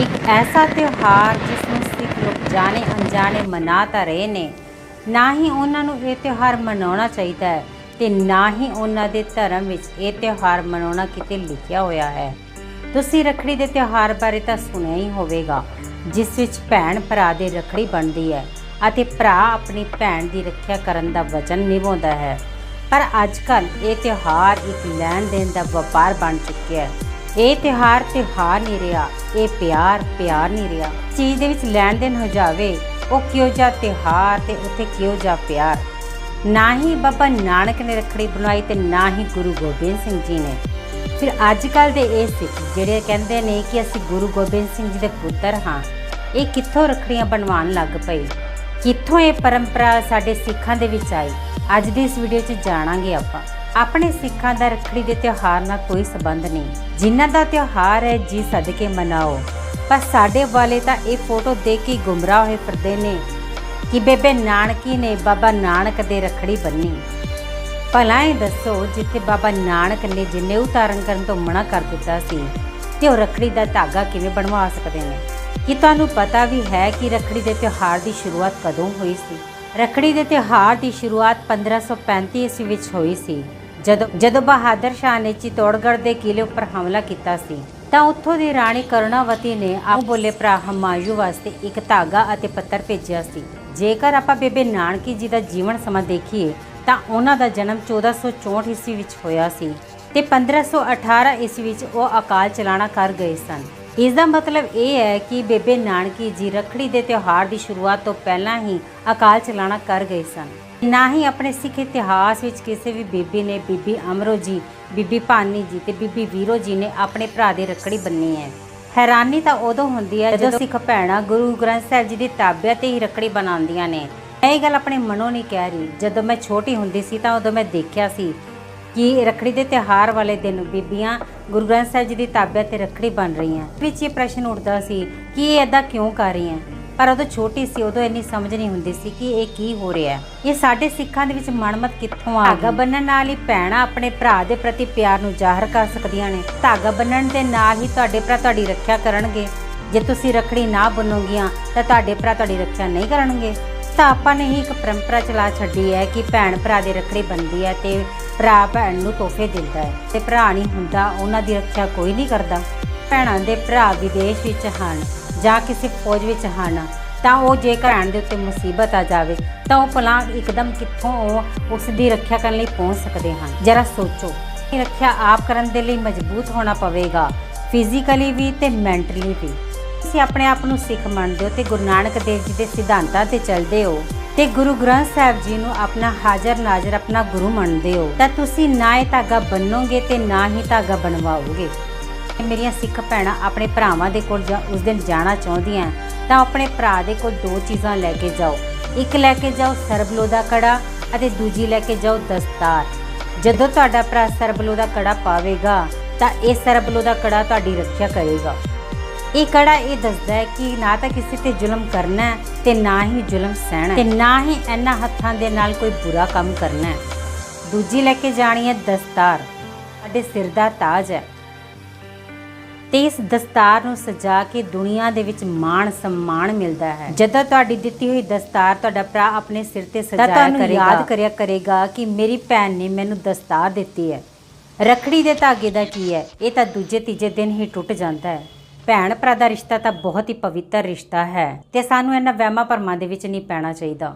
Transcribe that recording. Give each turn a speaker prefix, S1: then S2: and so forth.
S1: ਇੱਕ ਐਸਾ ਤਿਉਹਾਰ ਜਿਸ ਨੂੰ ਸਿੱਖ ਲੋਕ ਜਾਣੇ ਅਣਜਾਣੇ ਮਨਾ ਤਾਂ ਰਹੇ ਨੇ। ਨਾ ਹੀ ਉਹਨਾਂ ਨੂੰ ਇਹ ਤਿਉਹਾਰ ਮਨਾਉਣਾ ਚਾਹੀਦਾ ਹੈ ਤੇ ਨਾ ਹੀ ਉਹਨਾਂ ਦੇ ਧਰਮ ਵਿੱਚ ਇਹ ਤਿਉਹਾਰ ਮਨਾਉਣਾ ਕਿਤੇ ਲਿਖਿਆ ਹੋਇਆ ਹੈ। ਤੁਸੀਂ ਰੱਖੜੀ ਦੇ ਤਿਉਹਾਰ ਬਾਰੇ ਤਾਂ ਸੁਣਿਆ ਹੀ ਹੋਵੇਗਾ, ਜਿਸ ਵਿੱਚ ਭੈਣ ਭਰਾ ਦੇ ਰੱਖੜੀ ਬਣਦੀ ਹੈ ਅਤੇ ਭਰਾ ਆਪਣੀ ਭੈਣ ਦੀ ਰੱਖਿਆ ਕਰਨ ਦਾ ਵਚਨ ਨਿਭਾਉਂਦਾ ਹੈ। ਪਰ ਅੱਜ-ਕੱਲ ਇਹ ਤਿਉਹਾਰ ਇੱਕ ਲੈਣ ਦੇਣ ਦਾ ਵਪਾਰ ਬਣ ਚੁੱਕਿਆ ਹੈ। ਇਹ ਤਿਉਹਾਰ ਤਿਉਹਾਰ ਨਹੀਂ ਰਿਹਾ, ਇਹ ਪਿਆਰ ਪਿਆਰ ਨਹੀਂ ਰਿਹਾ। ਚੀਜ਼ ਦੇ ਵਿੱਚ ਲੈਣ ਦੇਣ ਹੋ ਜਾਵੇ, ਉਹ ਕਿਉਂ ਜਾ ਤਿਉਹਾਰ ਤੇ ਉੱਥੇ ਕਿਉਂ ਜਾ ਪਿਆਰ? ਨਾ ਹੀ ਬਾਬਾ ਨਾਨਕ ਨੇ ਰੱਖੜੀ ਬਣਾਈ ਤੇ ਨਾ ਹੀ ਗੁਰੂ ਗੋਬਿੰਦ ਸਿੰਘ ਜੀ ਨੇ। ਫਿਰ ਅੱਜ ਕੱਲ ਦੇ ਇਹ ਸਿੱਖ ਜਿਹੜੇ ਕਹਿੰਦੇ ਨੇ ਕਿ ਅਸੀਂ ਗੁਰੂ ਗੋਬਿੰਦ ਸਿੰਘ ਜੀ ਦੇ ਪੁੱਤਰ ਹਾਂ, ਇਹ ਕਿੱਥੋਂ ਰੱਖੜੀਆਂ ਬਣਵਾਉਣ ਲੱਗ ਪਏ? ਕਿੱਥੋਂ ਇਹ ਪਰੰਪਰਾ ਸਾਡੇ ਸਿੱਖਾਂ ਦੇ ਵਿੱਚ ਆਈ? ਅੱਜ ਦੀ ਇਸ ਵੀਡੀਓ 'ਚ ਜਾਣਾਂਗੇ ਆਪਾਂ। ਆਪਣੇ ਸਿੱਖਾਂ ਦਾ ਰੱਖੜੀ ਦੇ ਤਿਉਹਾਰ ਨਾਲ ਕੋਈ ਸਬੰਧ ਨਹੀਂ। ਜਿਨ੍ਹਾਂ ਦਾ ਤਿਉਹਾਰ ਹੈ, ਜੀ ਸਦਕੇ ਮਨਾਓ। ਪਰ ਸਾਡੇ ਵਾਲੇ ਤਾਂ ਇਹ ਫੋਟੋ ਦੇਖ ਕੇ ਗੁੰਮਰਾਹ ਹੋਏ ਫਿਰਦੇ ਨੇ ਕਿ ਬੇਬੇ ਨਾਨਕੀ ਨੇ ਬਾਬਾ ਨਾਨਕ ਦੇ ਰੱਖੜੀ ਬੰਨੀ। ਭਲਾ ਇਹ ਦੱਸੋ, ਜਿੱਥੇ ਬਾਬਾ ਨਾਨਕ ਨੇ ਜਨੇਊ ਧਾਰਨ ਕਰਨ ਤੋਂ ਮਨਾ ਕਰ ਦਿੱਤਾ ਸੀ, ਤੇ ਉਹ ਰੱਖੜੀ ਦਾ ਧਾਗਾ ਕਿਵੇਂ ਬਣਵਾ ਸਕਦੇ ਨੇ? ਕੀ ਤੁਹਾਨੂੰ ਪਤਾ ਵੀ ਹੈ ਕਿ ਰੱਖੜੀ ਦੇ ਤਿਉਹਾਰ ਦੀ ਸ਼ੁਰੂਆਤ ਕਦੋਂ ਹੋਈ ਸੀ? ਰੱਖੜੀ ਦੇ ਤਿਉਹਾਰ ਦੀ ਸ਼ੁਰੂਆਤ 1535 ਈਸਵੀ ਵਿੱਚ ਹੋਈ ਸੀ। ਜਦੋਂ ਜਦੋਂ ਬਹਾਦਰ ਸ਼ਾਹ ਨੇ ਚਿਤੌੜਗੜ੍ਹ ਦੇ ਕਿਲੇ ਉੱਪਰ ਹਮਲਾ ਕੀਤਾ ਸੀ, ਤਾਂ ਉੱਥੋਂ ਦੀ ਰਾਣੀ ਕਰੁਣਾਵਤੀ ਨੇ ਆਪ ਬੋਲੇ ਭਰਾ ਹਮਾਯੂ ਵਾਸਤੇ ਇੱਕ ਧਾਗਾ ਅਤੇ ਪੱਤਰ ਭੇਜਿਆ ਸੀ। ਜੇਕਰ ਆਪਾਂ ਬੇਬੇ ਨਾਨਕੀ ਜੀ ਦਾ ਜੀਵਨ ਸਮਾਂ ਦੇਖੀਏ, ਤਾਂ ਉਹਨਾਂ ਦਾ ਜਨਮ 1464 ਈਸਵੀ ਵਿੱਚ ਹੋਇਆ ਸੀ ਤੇ 1518 ਈਸਵੀ ਵਿੱਚ ਉਹ ਅਕਾਲ ਚਲਾਣਾ ਕਰ ਗਏ ਸਨ। ਇਸ ਦਾ ਮਤਲਬ ਇਹ ਹੈ ਕਿ ਬੇਬੇ ਨਾਨਕੀ ਜੀ ਰੱਖੜੀ ਦੇ ਤਿਉਹਾਰ ਦੀ ਸ਼ੁਰੂਆਤ ਤੋਂ ਪਹਿਲਾਂ ਹੀ ਅਕਾਲ ਚਲਾਣਾ ਕਰ ਗਏ ਸਨ। ਨਾ ਹੀ ਆਪਣੇ ਸਿੱਖ ਇਤਿਹਾਸ ਵਿੱਚ ਕਿਸੇ ਵੀ ਬੀਬੀ ਨੇ ਬੀਬੀ ਅਮਰੋ ਜੀ, ਬੀਬੀ ਭਾਨੀ ਜੀ ਤੇ ਬੀਬੀ ਵੀਰੋ ਜੀ ਨੇ ਆਪਣੇ ਭਰਾ ਦੇ ਰੱਖੜੀ ਬੰਨੀ ਹੈ। ਹੈਰਾਨੀ ਤਾਂ ਉਦੋਂ ਹੁੰਦੀ ਹੈ ਜਦੋਂ ਸਿੱਖ ਭੈਣਾਂ ਗੁਰੂ ਗ੍ਰੰਥ ਸਾਹਿਬ ਜੀ ਦੀ ਤਾਬਿਆ ਤੇ ਹੀ ਰੱਖੜੀ ਬਣਾਉਂਦੀਆਂ ਨੇ। ਇਹ ਗੱਲ ਆਪਣੇ ਮਨੋਂ ਨਹੀਂ ਕਹਿ ਰਹੀ। ਜਦੋਂ ਮੈਂ ਛੋਟੀ ਹੁੰਦੀ ਸੀ ਤਾਂ ਉਦੋਂ ਮੈਂ ਦੇਖਿਆ ਸੀ ਕਿ ਰੱਖੜੀ ਦੇ ਤਿਉਹਾਰ ਵਾਲੇ ਦਿਨ ਬੀਬੀਆਂ ਗੁਰੂ ਗ੍ਰੰਥ ਸਾਹਿਬ ਜੀ ਦੀ ਤਾਬਿਆ ਤੇ ਰੱਖੜੀ ਬਣ ਰਹੀਆਂ। ਵਿੱਚ ਇਹ ਪ੍ਰਸ਼ਨ ਉੱਠਦਾ ਸੀ ਕਿ ਇਹ ਇਦਾਂ ਕਿਉਂ ਕਰ ਰਹੀਆਂ? ਪਰ ਉਦੋਂ ਛੋਟੀ ਸੀ, ਉਦੋਂ ਇੰਨੀ ਸਮਝ ਨਹੀਂ ਹੁੰਦੀ ਸੀ ਕਿ ਇਹ ਕੀ ਹੋ ਰਿਹਾ ਹੈ। ਇਹ ਸਾਡੇ ਸਿੱਖਾਂ ਦੇ ਵਿੱਚ ਮਨਮਤ ਕਿੱਥੋਂ ਆ ਧਾਗਾ ਬੰਨਣ ਨਾਲ ਹੀ ਭੈਣਾਂ ਆਪਣੇ ਭਰਾ ਦੇ ਪ੍ਰਤੀ ਪਿਆਰ ਨੂੰ ਜ਼ਾਹਰ ਕਰ ਸਕਦੀਆਂ ਨੇ। ਧਾਗਾ ਬੰਨਣ ਦੇ ਨਾਲ ਹੀ ਤੁਹਾਡੇ ਭਰਾ ਤੁਹਾਡੀ ਰੱਖਿਆ ਕਰਨਗੇ। ਜੇ ਤੁਸੀਂ ਰੱਖੜੀ ਨਾ ਬੰਨੋਗੀਆਂ, ਤਾਂ ਤੁਹਾਡੇ ਭਰਾ ਤੁਹਾਡੀ ਰੱਖਿਆ ਨਹੀਂ ਕਰਨਗੇ। ਤਾਂ ਆਪਾਂ ਨੇ ਹੀ ਇੱਕ ਪਰੰਪਰਾ ਚਲਾ ਛੱਡੀ ਹੈ ਕਿ ਭੈਣ ਭਰਾ ਦੇ ਰੱਖੜੀ ਬੰਦੀ ਹੈ ਤੇ ਭਰਾ ਭੈਣ ਨੂੰ ਤੋਹਫੇ ਦਿੰਦਾ ਹੈ ਤੇ ਭਰਾ ਨਹੀਂ ਹੁੰਦਾ, ਉਹਨਾਂ ਦੀ ਰੱਖਿਆ ਕੋਈ ਨਹੀਂ ਕਰਦਾ। ਭੈਣਾਂ ਦੇ ਭਰਾ ਵਿਦੇਸ਼ ਵਿੱਚ ਹਨ ਜਾਂ ਕਿਸੇ ਫੌਜ ਵਿੱਚ ਹਨ, ਤਾਂ ਉਹ ਜੇ ਭੈਣ ਦੇ ਉੱਤੇ ਮੁਸੀਬਤ ਆ ਜਾਵੇ, ਤਾਂ ਉਹ ਭਲਾ ਇੱਕਦਮ ਕਿੱਥੋਂ ਉਹ ਉਸ ਦੀ ਰੱਖਿਆ ਕਰਨ ਲਈ ਪਹੁੰਚ ਸਕਦੇ ਹਨ। ਜਰਾ ਸੋਚੋ, ਇਹ ਰੱਖਿਆ ਆਪ ਕਰਨ ਦੇ ਲਈ ਮਜ਼ਬੂਤ ਹੋਣਾ ਪਵੇਗਾ, ਫਿਜ਼ੀਕਲੀ ਵੀ ਤੇ ਮੈਂਟਲੀ ਵੀ। ਤੁਸੀਂ ਆਪਣੇ ਆਪ ਨੂੰ ਸਿੱਖ ਮੰਨਦੇ ਹੋ ਤੇ ਗੁਰੂ ਨਾਨਕ ਦੇਵ ਜੀ ਦੇ ਸਿਧਾਂਤਾਂ ਤੇ ਚੱਲਦੇ ਹੋ ਤੇ ਗੁਰੂ ਗ੍ਰੰਥ ਸਾਹਿਬ ਜੀ ਨੂੰ ਆਪਣਾ ਹਾਜ਼ਰ ਨਾਜ਼ਰ ਆਪਣਾ ਗੁਰੂ ਮੰਨਦੇ ਹੋ, ਤਾਂ ਤੁਸੀਂ ਨਾ ਇਹ ਧਾਗਾ ਬੰਨੋਗੇ ਤੇ ਨਾ ਹੀ ਧਾਗਾ ਬਣਵਾਓਗੇ। ਮੇਰੀਆਂ ਸਿੱਖ ਭੈਣਾਂ ਆਪਣੇ ਭਰਾਵਾਂ ਦੇ ਕੋਲ ਜਾਂ ਉਸ ਦਿਨ ਜਾਣਾ ਚਾਹੁੰਦੀਆਂ, ਤਾਂ ਆਪਣੇ ਭਰਾ ਦੇ ਕੋਲ ਦੋ ਚੀਜ਼ਾਂ ਲੈ ਕੇ ਜਾਓ। ਇੱਕ ਲੈ ਕੇ ਜਾਓ ਸਰਬਲੋ ਦਾ ਕੜਾ ਅਤੇ ਦੂਜੀ ਲੈ ਕੇ ਜਾਓ ਦਸਤਾਰ। ਜਦੋਂ ਤੁਹਾਡਾ ਭਰਾ ਸਰਬਲੋ ਦਾ ਕੜਾ ਪਾਵੇਗਾ, ਤਾਂ ਇਹ ਸਰਬਲੋ ਦਾ ਕੜਾ ਤੁਹਾਡੀ ਰੱਖਿਆ ਕਰੇਗਾ। ਇਹ ਕੜਾ ਇਹ ਦੱਸਦਾ ਹੈ ਕਿ ਨਾ ਤਾਂ ਕਿਸੇ ਤੇ ਜ਼ੁਲਮ ਕਰਨਾ ਤੇ ਨਾ ਹੀ ਜ਼ੁਲਮ ਸਹਿਣਾ ਤੇ ਨਾ ਹੀ ਇਹਨਾਂ ਹੱਥਾਂ ਦੇ ਨਾਲ ਕੋਈ ਬੁਰਾ ਕੰਮ ਕਰਨਾ ਦੂਜੀ ਲੈ ਕੇ ਜਾਣੀ ਹੈ ਦਸਤਾਰ। ਸਾਡੇ ਸਿਰ ਦਾ ਤਾਜ ਹੈ। ਤੇ ਇਸ ਦਸਤਾਰ ਨੂੰ ਸਜਾ ਕੇ ਦੁਨੀਆ ਦੇ ਵਿੱਚ ਮਾਣ ਸਨਮਾਨ ਮਿਲਦਾ ਹੈ। ਜਦੋਂ ਤੁਹਾਡੀ ਦਿੱਤੀ ਹੋਈ ਦਸਤਾਰ ਤੁਹਾਡਾ ਭਰਾ ਆਪਣੇ ਸਿਰ ਤੇ ਸਜਾਇਆ ਕਰੇਗਾ। ਯਾਦ ਕਰਿਆ ਕਰੇਗਾ ਕਿ ਮੇਰੀ ਭੈਣ ਨੇ ਮੈਨੂੰ ਦਸਤਾਰ ਦਿੱਤੀ ਹੈ। ਰਖੜੀ ਦੇ ਧਾਗੇ ਦਾ ਕੀ ਹੈ? ਇਹ ਤਾਂ ਦੂਜੇ ਤੀਜੇ ਦਿਨ ਹੀ ਟੁੱਟ ਜਾਂਦਾ ਹੈ। ਭੈਣ ਭਰਾ ਦਾ ਰਿਸ਼ਤਾ ਤਾਂ ਬਹੁਤ ਹੀ ਪਵਿੱਤਰ ਰਿਸ਼ਤਾ ਹੈ ਤੇ ਸਾਨੂੰ ਇਹਨਾਂ ਵਹਿਮਾਂ ਭਰਮਾਂ ਦੇ ਵਿੱਚ ਨਹੀਂ ਪੈਣਾ ਚਾਹੀਦਾ।